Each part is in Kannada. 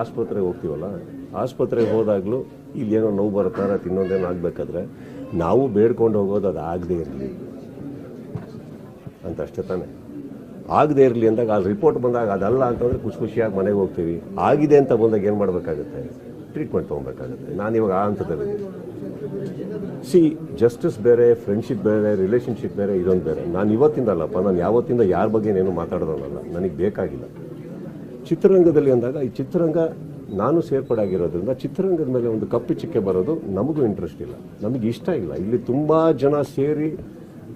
ಆಸ್ಪತ್ರೆಗೆ ಹೋಗ್ತೀವಲ್ಲ, ಆಸ್ಪತ್ರೆಗೆ ಹೋದಾಗಲೂ ಏನೋ ನೋವು ಬರುತ್ತಾರೆ ಇನ್ನೊಂದೇನೋ ಆಗಬೇಕಾದ್ರೆ ನಾವು ಬೇಡ್ಕೊಂಡು ಹೋಗೋದು ಅದು ಆಗದೇ ಇರಲಿ ಅಂತ ಅಷ್ಟೇ ತಾನೆ. ಆಗದೇ ಇರಲಿ ಅಂದಾಗ ಅಲ್ಲಿ ರಿಪೋರ್ಟ್ ಬಂದಾಗ ಅದಲ್ಲ ಅಂತಂದರೆ ಖುಷಿ ಖುಷಿಯಾಗಿ ಮನೆಗೆ ಹೋಗ್ತೀವಿ. ಆಗಿದೆ ಅಂತ ಬಂದಾಗ ಏನು ಮಾಡಬೇಕಾಗುತ್ತೆ? ಟ್ರೀಟ್ಮೆಂಟ್ ತೊಗೊಬೇಕಾಗುತ್ತೆ. ನಾನು ಇವಾಗ ಆ ಹಂತದಲ್ಲಿ ಸಿ ಜಸ್ಟಿಸ್ ಬೇರೆ ಫ್ರೆಂಡ್ಶಿಪ್ ಬೇರೆ ರಿಲೇಷನ್ಶಿಪ್ ಬೇರೆ, ಇದೊಂದು ಬೇರೆ. ನಾನು ಇವತ್ತಿಂದ ಅಲ್ಲಪ್ಪ ನಾನು ಯಾವತ್ತಿಂದ ಯಾರ ಬಗ್ಗೆ ಏನು ಮಾತಾಡೋದಲ್ಲ ನನಗೆ ಬೇಕಾಗಿಲ್ಲ. ಚಿತ್ರರಂಗದಲ್ಲಿ ಅಂದಾಗ ಈ ಚಿತ್ರರಂಗ ನಾನು ಸೇರ್ಪಡೆ ಆಗಿರೋದ್ರಿಂದ ಚಿತ್ರರಂಗದ ಮೇಲೆ ಒಂದು ಕಪ್ಪು ಚಿಕ್ಕೆ ಬರೋದು ನಮಗೂ ಇಂಟ್ರೆಸ್ಟ್ ಇಲ್ಲ. ನಮಗೆ ಇಷ್ಟ ಇಲ್ಲ. ಇಲ್ಲಿ ತುಂಬ ಜನ ಸೇರಿ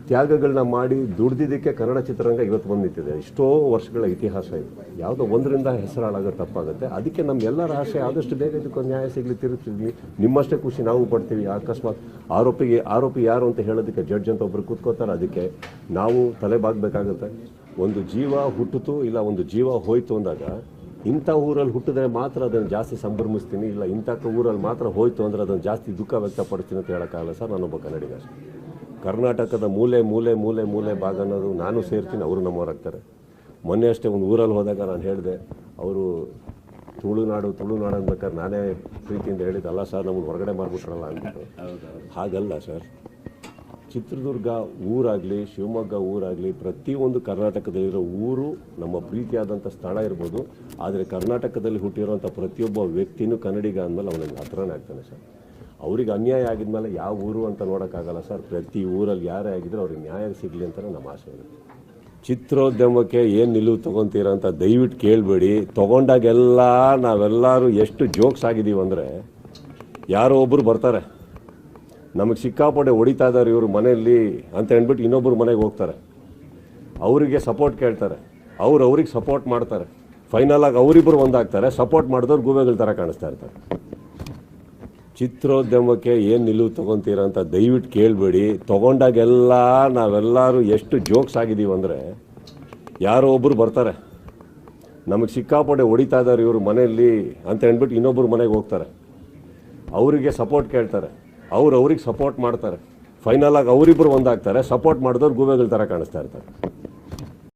ತ್ಯಾಗಗಳನ್ನ ಮಾಡಿ ದುಡ್ದಿದ್ದಕ್ಕೆ ಕನ್ನಡ ಚಿತ್ರರಂಗ ಇವತ್ತು ಬಂದು ನಿಂತಿದೆ ಎಷ್ಟೋ ವರ್ಷಗಳ ಇತಿಹಾಸ ಇದೆ. ಯಾವುದೋ ಒಂದರಿಂದ ಹೆಸರಾಳಾಗೋ ತಪ್ಪಾಗುತ್ತೆ. ಅದಕ್ಕೆ ನಮ್ಮೆಲ್ಲರ ಆಸೆ ಆದಷ್ಟು ಬೇಗ ಇದಕ್ಕೊಂದು ನ್ಯಾಯ ಸಿಗಲಿ ತಿರುಗ್ತಿದ್ವಿ. ನಿಮ್ಮಷ್ಟೇ ಖುಷಿ ನಾವು ಪಡ್ತೀವಿ. ಅಕಸ್ಮಾತ್ ಆರೋಪಿಗೆ, ಆರೋಪಿ ಯಾರು ಅಂತ ಹೇಳೋದಕ್ಕೆ ಜಡ್ಜ್ ಅಂತ ಒಬ್ಬರು ಕೂತ್ಕೋತಾರೆ. ಅದಕ್ಕೆ ನಾವು ತಲೆ ಬಾಗಬೇಕಾಗುತ್ತೆ. ಒಂದು ಜೀವ ಹುಟ್ಟಿತು ಇಲ್ಲ ಒಂದು ಜೀವ ಹೋಯ್ತು ಅಂದಾಗ ಇಂಥ ಊರಲ್ಲಿ ಹುಟ್ಟಿದ್ರೆ ಮಾತ್ರ ಅದನ್ನು ಜಾಸ್ತಿ ಸಂಭ್ರಮಿಸ್ತೀನಿ ಇಲ್ಲ ಇಂಥ ಊರಲ್ಲಿ ಮಾತ್ರ ಹೋಯ್ತು ಅಂದರೆ ಅದನ್ನು ಜಾಸ್ತಿ ದುಃಖ ವ್ಯಕ್ತಪಡ್ತೀನಿ ಅಂತ ಹೇಳೋಕ್ಕಾಗಲ್ಲ ಸರ್ ನಾನೊಬ್ಬ ಕನ್ನಡಿಗ ಕರ್ನಾಟಕದ ಮೂಲೆ ಮೂಲೆ ಮೂಲೆ ಮೂಲೆ ಭಾಗ ಅನ್ನೋದು ನಾನು ಸೇರ್ತೀನಿ ಅವರು ನಮ್ಮವರಾಗ್ತಾರೆ ಮೊನ್ನೆ ಅಷ್ಟೇ ಒಂದು ಊರಲ್ಲಿ ಹೋದಾಗ ನಾನು ಹೇಳಿದೆ ಅವರು ತುಳುನಾಡು ತುಳುನಾಡು ಅನ್ಬೇಕಾದ್ರೆ ನಾನೇ ಪ್ರೀತಿಯಿಂದ ಹೇಳಿದ್ದೆ ಅಲ್ಲ ಸರ್ ನಮ್ಮನ್ನು ಹೊರಗಡೆ ಮಾಡಿಬಿಟ್ರಲ್ಲ ಅಂದ್ಬಿಟ್ಟು. ಹಾಗಲ್ಲ ಸರ್. ಚಿತ್ರದುರ್ಗ ಊರಾಗಲಿ, ಶಿವಮೊಗ್ಗ ಊರಾಗಲಿ ಪ್ರತಿಯೊಂದು ಕರ್ನಾಟಕದಲ್ಲಿರೋ ಊರು ನಮ್ಮ ಪ್ರೀತಿಯಾದಂಥ ಸ್ಥಳ ಇರ್ಬೋದು. ಆದರೆ ಕರ್ನಾಟಕದಲ್ಲಿ ಹುಟ್ಟಿರುವಂಥ ಪ್ರತಿಯೊಬ್ಬ ವ್ಯಕ್ತಿನೂ ಕನ್ನಡಿಗ ಅಂದಮೇಲೆ ಅವನಿಗೆ ಹತ್ರನೇ ಆಗ್ತಾನೆ ಸರ್. ಅವ್ರಿಗೆ ಅನ್ಯಾಯ ಆಗಿದ್ಮೇಲೆ ಯಾವ ಊರು ಅಂತ ನೋಡೋಕ್ಕಾಗಲ್ಲ ಸರ್. ಪ್ರತಿ ಊರಲ್ಲಿ ಯಾರೇ ಆಗಿದ್ರು ಅವ್ರಿಗೆ ನ್ಯಾಯ ಸಿಗಲಿ ಅಂತಲೇ ನಮ್ಮ ಆಸೆ ಇರುತ್ತೆ. ಚಿತ್ರೋದ್ಯಮಕ್ಕೆ ಏನು ನಿಲುವು ತೊಗೊತೀರ ಅಂತ ದಯವಿಟ್ಟು ಕೇಳಬೇಡಿ. ತೊಗೊಂಡಾಗೆಲ್ಲ ನಾವೆಲ್ಲರೂ ಎಷ್ಟು ಜೋಕ್ಸ್ ಆಗಿದ್ದೀವಿ ಅಂದರೆ ಯಾರೋ ಒಬ್ಬರು ಬರ್ತಾರೆ. ನಮಗೆ ಸಿಕ್ಕಾಪಟ್ಟೆ ಹೊಡಿತಾ ಇದ್ದಾರೆ ಇವರು ಮನೆಯಲ್ಲಿ ಅಂತ ಹೇಳ್ಬಿಟ್ಟು ಇನ್ನೊಬ್ಬರು ಮನೆಗೆ ಹೋಗ್ತಾರೆ. ಅವರಿಗೆ ಸಪೋರ್ಟ್ ಕೇಳ್ತಾರೆ. ಅವ್ರು ಅವ್ರಿಗೆ ಸಪೋರ್ಟ್ ಮಾಡ್ತಾರೆ. ಫೈನಲಾಗಿ ಅವರಿಬ್ಬರು ಒಂದಾಗ್ತಾರೆ. ಸಪೋರ್ಟ್ ಮಾಡಿದವ್ರು ಗೂಬೆಗಳ ಥರ ಕಾಣಿಸ್ತಾ ಇರ್ತಾರೆ. ಚಿತ್ರೋದ್ಯಮಕ್ಕೆ ಏನು ನಿಲುವು ತೊಗೊತೀರ ಅಂತ ದಯವಿಟ್ಟು ಕೇಳಬೇಡಿ. ತೊಗೊಂಡಾಗೆಲ್ಲ ನಾವೆಲ್ಲರೂ ಎಷ್ಟು ಜೋಕ್ಸ್ ಆಗಿದ್ದೀವಿ ಅಂದರೆ ಯಾರೋ ಒಬ್ಬರು ಬರ್ತಾರೆ. ನಮಗೆ ಸಿಕ್ಕಾಪಟ್ಟೆ ಹೊಡಿತಾ ಇದ್ದಾರೆ ಇವರು ಮನೆಯಲ್ಲಿ ಅಂತ ಹೇಳ್ಬಿಟ್ಟು ಇನ್ನೊಬ್ಬರು ಮನೆಗೆ ಹೋಗ್ತಾರೆ. ಅವರಿಗೆ ಸಪೋರ್ಟ್ ಕೇಳ್ತಾರೆ. ಅವ್ರು ಅವ್ರಿಗೆ ಸಪೋರ್ಟ್ ಮಾಡ್ತಾರೆ. ಫೈನಲ್ ಆಗಿ ಅವರಿಬ್ಬರು ಒಂದಾಗ್ತಾರೆ. ಸಪೋರ್ಟ್ ಮಾಡಿದವ್ರು ಗೂಬೆಗಳ ಥರ ಕಾಣಿಸ್ತಾ ಇರ್ತಾರೆ.